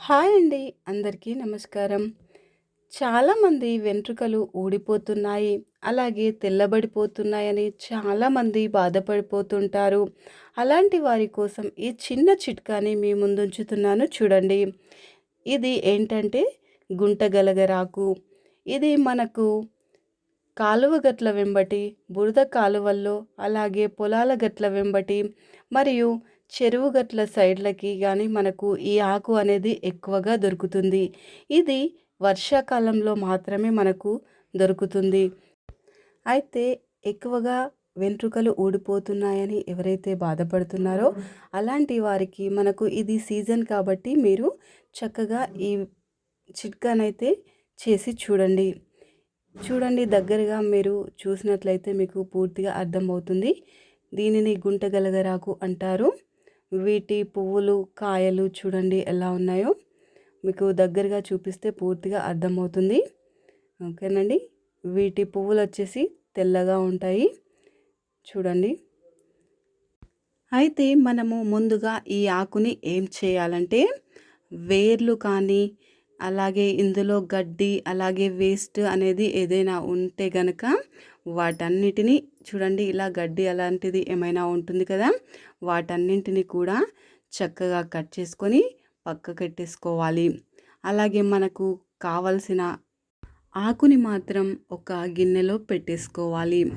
Hi అండి. అందరికీ నమస్కారం. చాలామంది వెంట్రుకలు ఊడిపోతున్నాయి. అలాగే తెల్లబడిపోతున్నాయని చాలామంది బాధపడిపోతుంటారు. అలాంటి వారి కోసం ఈ చిన్న చిట్కాని మీ ముందుంచుతున్నాను చూడండి. ఇది ఏంటంటే గుంటగలగరాకు. ఇది మనకు కాలువ గట్ల వెంబటి బురద కాలువల్లో అలాగే పొలాల గట్ల వెంబటి మరియు చెరువు గట్ల సైడ్లకి కానీ మనకు ఈ ఆకు అనేది ఎక్కువగా దొరుకుతుంది. ఇది వర్షాకాలంలో మాత్రమే మనకు దొరుకుతుంది. అయితే ఎక్కువగా వెంట్రుకలు ఊడిపోతున్నాయని ఎవరైతే బాధపడుతున్నారో అలాంటి వారికి మనకు ఇది సీజన్ కాబట్టి మీరు చక్కగా ఈ చిట్కానైతే చేసి చూడండి. చూడండి దగ్గరగా మీరు చూసినట్లయితే మీకు పూర్తిగా అర్థమవుతుంది. దీనిని గుంటగలగరాకు అంటారు. వీటి పువ్వులు కాయలు చూడండి ఎలా ఉన్నాయో. మీకు దగ్గరగా చూపిస్తే పూర్తిగా అర్థమవుతుంది. ఓకేనండి? వీటి పువ్వులు వచ్చేసి తెల్లగా ఉంటాయి. చూడండి. అయితే మనము ముందుగా ఈ ఆకుని ఏం చేయాలంటే వేర్లు కానీ అలాగే ఇందులో గడ్డి అలాగే వేస్ట్ అనేది ఏదైనా ఉంటే గనక వాటన్నిటిని చూడండి ఇలా గడ్డి అలాంటిది ఏమైనా ఉంటుంది కదా? వాటన్నింటిని కూడా చక్కగా కట్ చేసుకొని పక్క కట్టేసుకోవాలి అలాగే మనకు కావలసిన ఆకుని మాత్రం ఒక గిన్నెలో పెట్టేసుకోవాలి.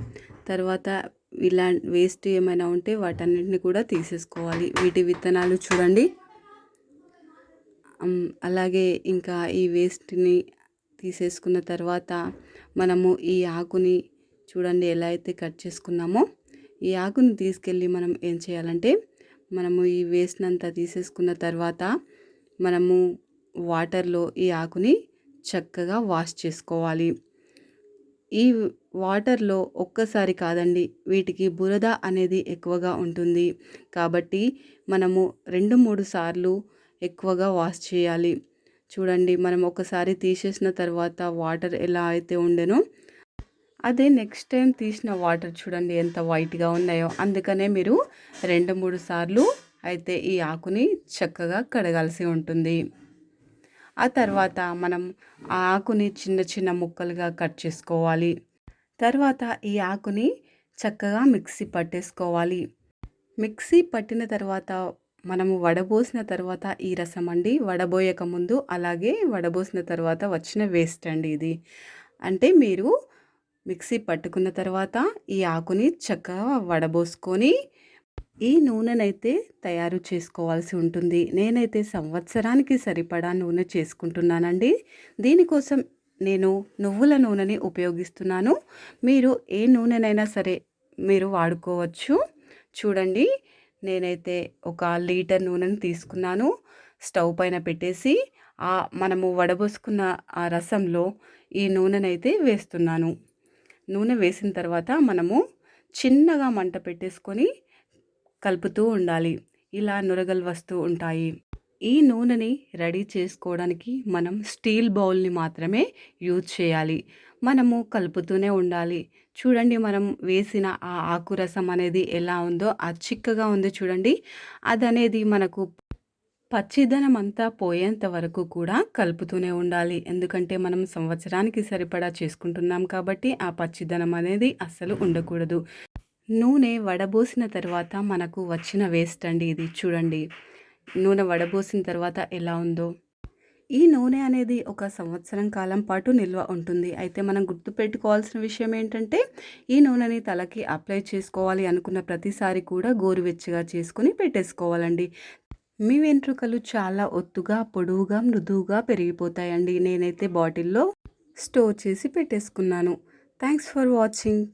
తర్వాత ఇలా వేస్ట్ ఏమైనా ఉంటే వాటన్నిటిని కూడా తీసేసుకోవాలి. వీటి విత్తనాలు చూడండి. అలాగే ఇంకా ఈ వేస్ట్ని తీసేసుకున్న తర్వాత మనము ఈ ఆకుని చూడండి ఎలా అయితే కట్ చేసుకున్నామో ఈ ఆకుని తీసుకెళ్ళి మనం ఏం చేయాలంటే మనము ఈ వేస్ట్నంతా తీసేసుకున్న తర్వాత మనము వాటర్లో ఈ ఆకుని చక్కగా వాష్ చేసుకోవాలి. ఈ వాటర్లో ఒక్కసారి కాదండి వీటికి బురద అనేది ఎక్కువగా ఉంటుంది. కాబట్టి మనము రెండు మూడు సార్లు ఎక్కువగా వాష్ చేయాలి. చూడండి మనం ఒకసారి తీసేసిన తర్వాత వాటర్ ఎలా అయితే ఉండెనో అదే నెక్స్ట్ టైం తీసిన వాటర్ చూడండి ఎంత వైట్గా ఉన్నాయో. అందుకనే మీరు రెండు మూడు సార్లు అయితే ఈ ఆకుని చక్కగా కడగాల్సి ఉంటుంది. ఆ తర్వాత మనం ఆ ఆకుని చిన్న చిన్న ముక్కలుగా కట్ చేసుకోవాలి. తర్వాత ఈ ఆకుని చక్కగా మిక్సీ పట్టేసుకోవాలి. మిక్సీ పట్టిన తర్వాత మనము వడబోసిన తర్వాత ఈ రసం అండి వడబోయక ముందు అలాగే వడబోసిన తర్వాత వచ్చిన వేస్ట్ అండి ఇది. అంటే మీరు మిక్సీ పట్టుకున్న తర్వాత ఈ ఆకుని చక్కగా వడబోసుకొని ఈ నూనెనైతే తయారు చేసుకోవాల్సి ఉంటుంది. నేనైతే సంవత్సరానికి సరిపడా నూనె చేసుకుంటున్నానండి. దీనికోసం నేను నువ్వుల నూనెని ఉపయోగిస్తున్నాను. మీరు ఏ నూనెనైనా సరే మీరు వాడుకోవచ్చు. చూడండి నేనైతే ఒక లీటర్ నూనెను తీసుకున్నాను. స్టవ్ పైన పెట్టేసి ఆ మనము వడబోసుకున్న ఆ రసంలో ఈ నూనెనైతే వేస్తున్నాను. నూనె వేసిన తర్వాత మనము చిన్నగా మంట పెట్టేసుకొని కలుపుతూ ఉండాలి. ఇలా నురగలు వస్తూ ఉంటాయి. ఈ నూనెని రెడీ చేసుకోవడానికి మనం స్టీల్ బౌల్ని మాత్రమే యూజ్ చేయాలి. మనము కలుపుతూనే ఉండాలి. చూడండి మనం వేసిన ఆ ఆకురసం అనేది ఎలా ఉందో ఆ చిక్కగా ఉంది చూడండి. అది అనేది మనకు పచ్చిదనం అంతా పోయేంత వరకు కూడా కలుపుతూనే ఉండాలి. ఎందుకంటే మనం సంవత్సరానికి సరిపడా చేసుకుంటున్నాం కాబట్టి ఆ పచ్చిదనం అనేది అస్సలు ఉండకూడదు. నూనె వడబోసిన తర్వాత మనకు వచ్చిన వేస్ట్ అండి ఇది. చూడండి. నూనె వడబోసిన తర్వాత ఎలా ఉందో. ఈ నూనె అనేది ఒక సంవత్సరం కాలం పాటు నిల్వ ఉంటుంది. అయితే మనం గుర్తుపెట్టుకోవాల్సిన విషయం ఏంటంటే ఈ నూనెని తలకి అప్లై చేసుకోవాలి అనుకున్న ప్రతిసారి కూడా గోరువెచ్చగా చేసుకుని పెట్టేసుకోవాలండి. మీ వెంట్రుకలు చాలా ఒత్తుగా పొడవుగా మృదువుగా పెరిగిపోతాయండి. నేనైతే బాటిల్లో స్టోర్ చేసి పెట్టేసుకున్నాను. Thanks for watching.